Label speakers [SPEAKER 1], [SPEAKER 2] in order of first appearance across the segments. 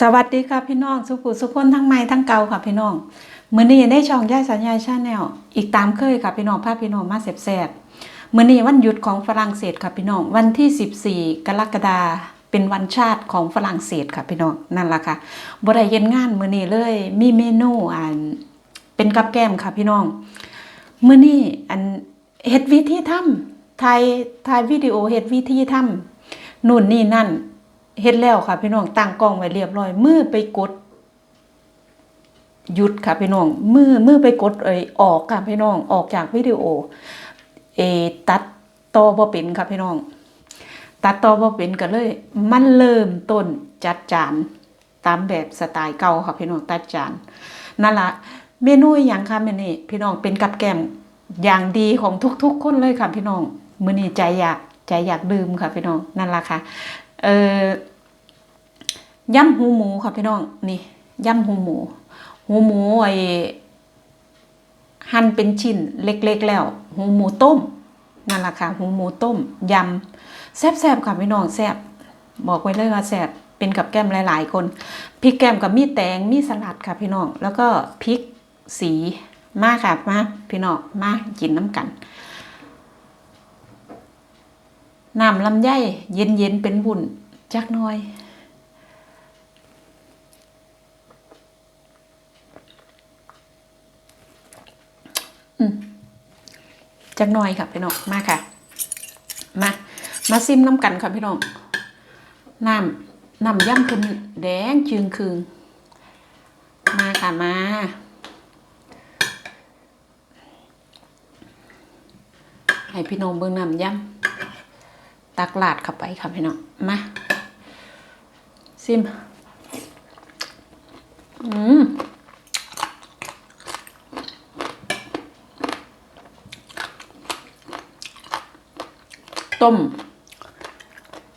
[SPEAKER 1] สวัสดีค่ะพี่น้องสุขุสุขคนทั้งใหม่ทั้งเก่าค่ะพี่น้องมื้อนี้ได้ช่องย่ายสัญญาชาแนลอีกตามเคยค่ะพี่น้องพาพี่น้องมาแซ่บมื้อนี้วันหยุดของฝรั่งเศสค่ะพี่น้องวันที่ 14 กรกฎาคมเป็นวันชาติของฝรั่งเศสค่ะพี่น้องนั่นล่ะค่ะบ่ได้เฮ็ดงานมื้อนี้เลย มีเมนูอันเป็นกับแก้มค่ะพี่น้องมื้อนี้อันเฮ็ดวิธีทำถ่ายถ่ายวิดีโอเฮ็ดวิธีทำนู่นนี่นั่น เฮ็ดแล้วค่ะพี่น้องตั้งกล้องไว้เรียบร้อย มือไปกดหยุดค่ะพี่น้องมือมือไปกดเอยออกค่ะพี่น้องออกจากวิดีโอเอตัดต่อบ่เป็นค่ะพี่น้อง ตัดต่อบ่เป็นก็เลย มันเริ่มต้นจัดจานตามแบบสไตล์เก่าค่ะพี่น้องตัดจานนั่นละเมนูอย่างค่ะเมนี้พี่น้องเป็นกับแกมอย่างดีของทุกๆคนเลยค่ะพี่น้องมื้อนี้ใจอยากใจอยากดื่มค่ะพี่น้องนั่นล่ะค่ะเอ่อ ยำหูหมูค่ะพี่น้องนี่ยำหูหมู หูหมูไอ้หั่นเป็นชิ้นเล็กๆแล้ว หูหมูต้มนั่นแหละค่ะหูหมูต้มยำแซ่บๆค่ะพี่น้องแซ่บบอกไว้เลยว่าแซ่บเป็นกับแก้มหลาย ๆ คนพริกแก้มกับมีแตงมีสลัดค่ะพี่น้องแล้วก็พริกสีมาค่ะมาพี่น้องมากินน้ำกันน้ำลำไยเย็นๆเป็นบุ่นจักน้อย จักหน้อยค่ะพี่น้องมาค่ะ มามาซิมน้ำกันค่ะพี่น้องน้ำน้ำย่ำเป็นแดงจึงคืงมาค่ะมาให้พี่น้องเบิ่งน้ำย่ำตักลาดเข้าไปค่ะพี่น้องมาซิมอืม ต้ม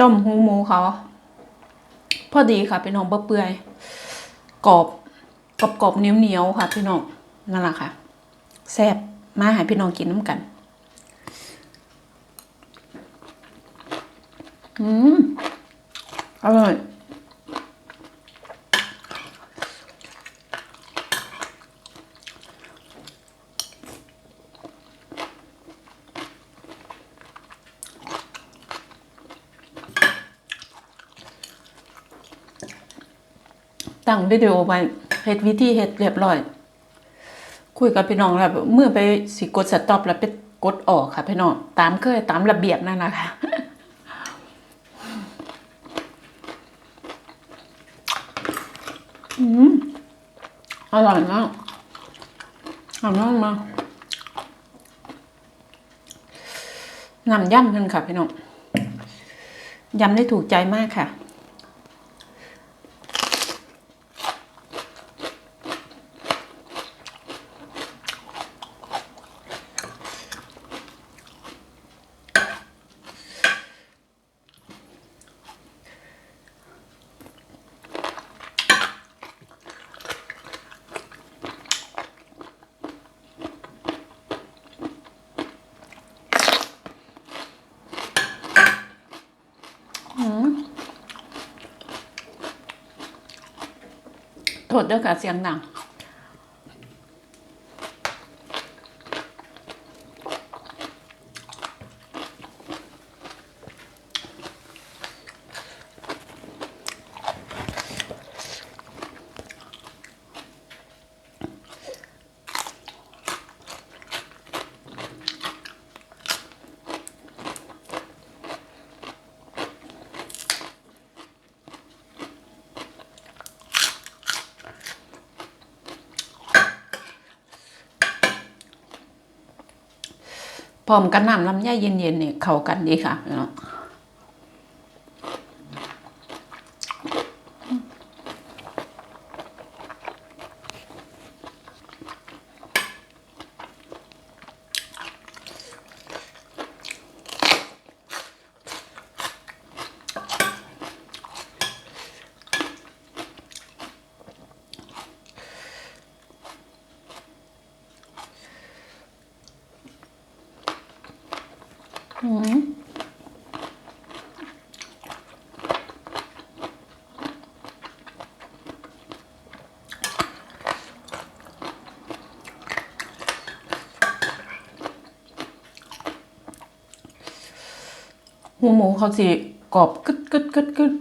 [SPEAKER 1] ต้มหูหมูเขา พอดีค่ะพี่น้องเปื่อยกรอบกรอบกรอบเหนียวเหนียวๆค่ะ พี่น้องนั่นแหละค่ะแซ่บมาให้พี่น้องกินน้ำกัน อืมอร่อย ตั้งวิดีโอไว้เฮ็ดวิธีเฮ็ดเรียบร้อย คุยกับพี่น้องแล้วเมื่อไปสิกดสต็อปแล้วไปกดออกค่ะพี่น้องตามเคยตามระเบียบนั่นนะคะอืมอร่อยมากอร่อยมากน้ำย่ำกันค่ะพี่น้องยำได้ถูกใจมากค่ะ โทษเด้อค่ะเสียงดัง พร้อมกันน้ำลำไยเย็นๆเนี่ยเข้ากันดีค่ะเนาะ หัวหมูเขาสิกรอบกึดกึดกึดกึด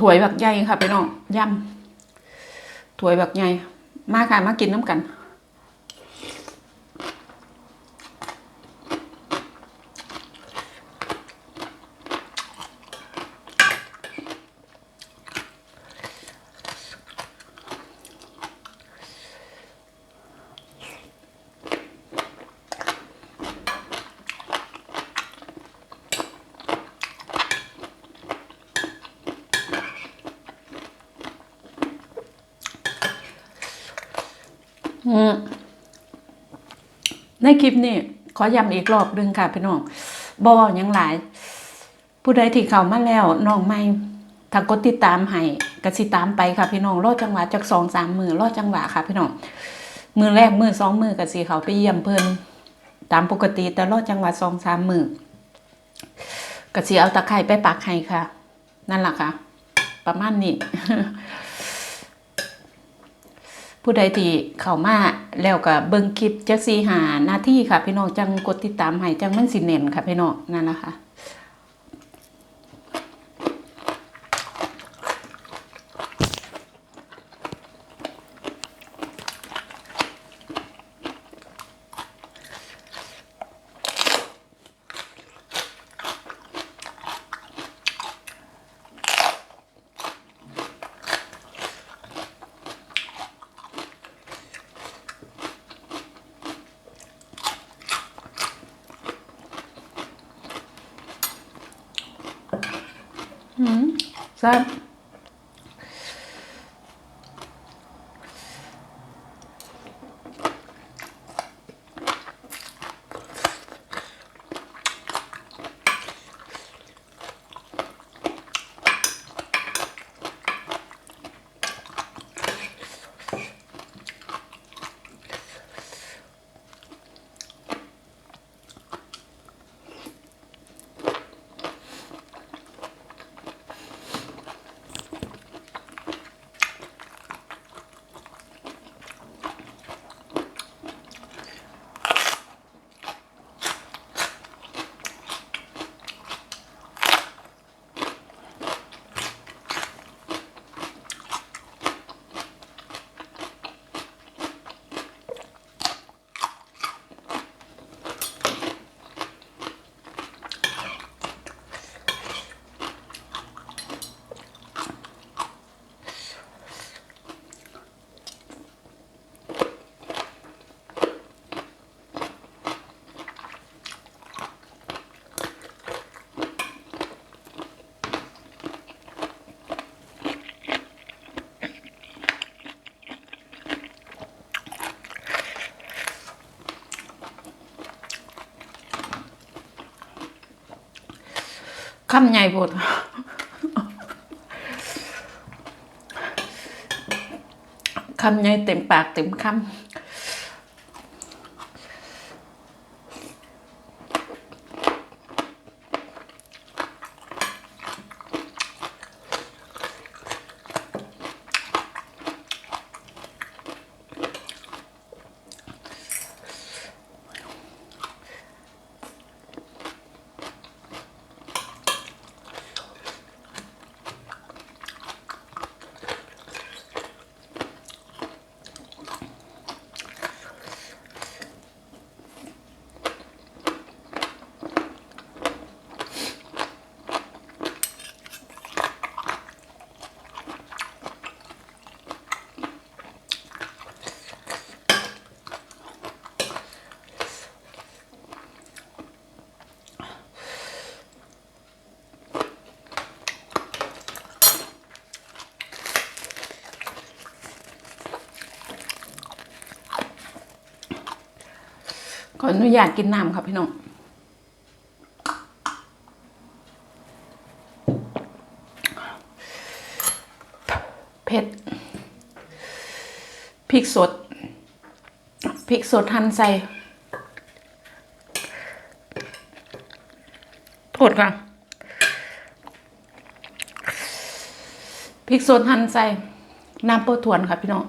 [SPEAKER 1] ถวยแบบใหญ่ค่ะพี่น้องยำถวยแบบใหญ่มาค่ะมากินน้ำกัน ในคลิปนี้ขอย้ำอีกรอบหนึงค่ะพี่น้องบอยังหลาย ผู้ใดที่เข้ามาแล้วน้องไม่ถ้ากดติดตามให้ก็สิตามไปค่ะพี่น้องรอดจังหวะจากสองสามมือรอดจังหวะค่ะพี่น้องมือแรกมือสองมือก็สิเขาไปเยี่ยมเพิ่นตามปกติแต่รอดจังหวะสองสามมือก็สิเอาตะไคร้ไปปักให้ค่ะ นั่นแหละค่ะ ประมาณนี้ ผู้ใดที่เข้ามาแล้วก็เบิ่งคลิปจักสีหาหน้าที่ค่ะ พี่น้องจังกดติดตามให้จังมันสิเน่นค่ะพี่น้องนั่นนะคะ อืม คำใหญ่ปวดคำใหญ่เต็มปากเต็มคำ ขออนุญาตกินน้ำครับพี่น้องเผ็ดพริกสดพริกสดหั่นใส่โทษค่ะพริกสดหั่นใส่น้ำโปรถวนค่ะพี่น้อง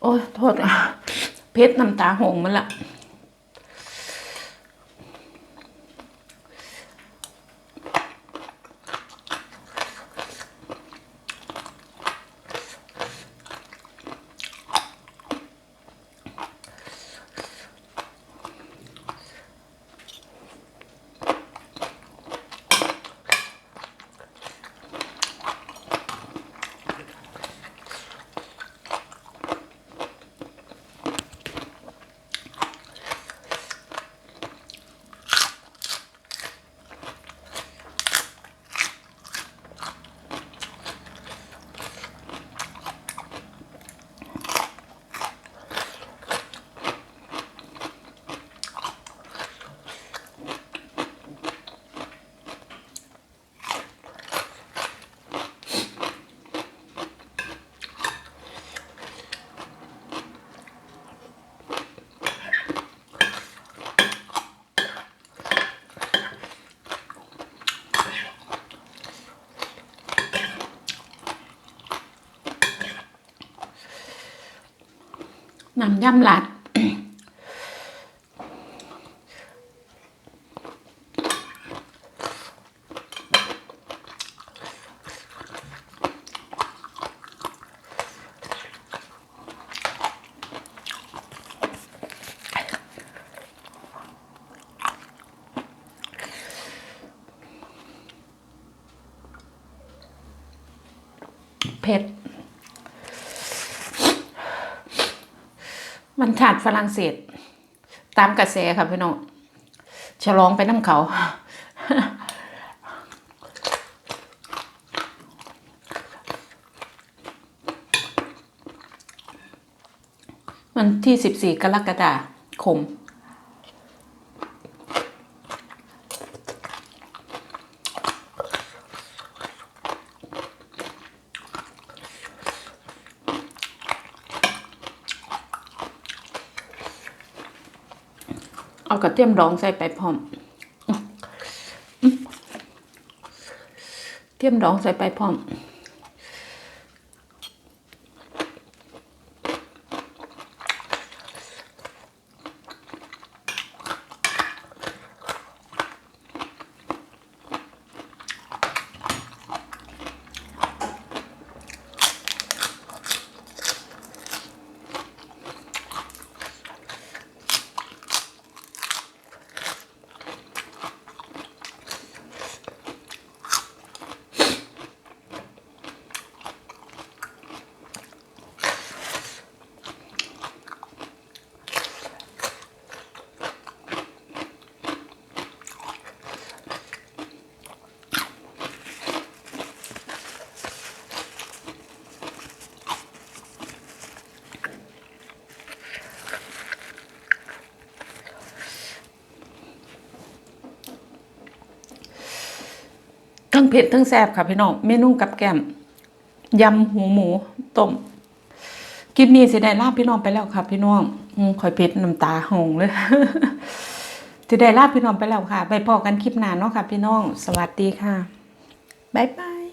[SPEAKER 1] โอ้ยโทษอะเพชรน้ำตาหงมันละ น้ำย่ำหลัดเผ็ด มั นชาดฝรั่งเศส ตามกระแสค่ะพี่น้องฉลองไปน้ำเขา วันที่สิบสี่กรกฎาคม เอากระเทียมดองใส่ไปพร้อมเทียมดองใส่ไปพร้อม ทั้งเผ็ดทั้งแซ่บค่ะพี่น้องเมนูกับแก้มยำหูหมูต้มคลิปนี้สิได้ลาพี่น้องไปแล้วค่ะ พี่น้องค่อยเผ็ดน้ำตาหงเลยสิได้ลาพี่น้องไปแล้วค่ะ ไปพอกันคลิปหน้าเนาะค่ะ พี่น้อง สวัสดีค่ะบ๊ายบาย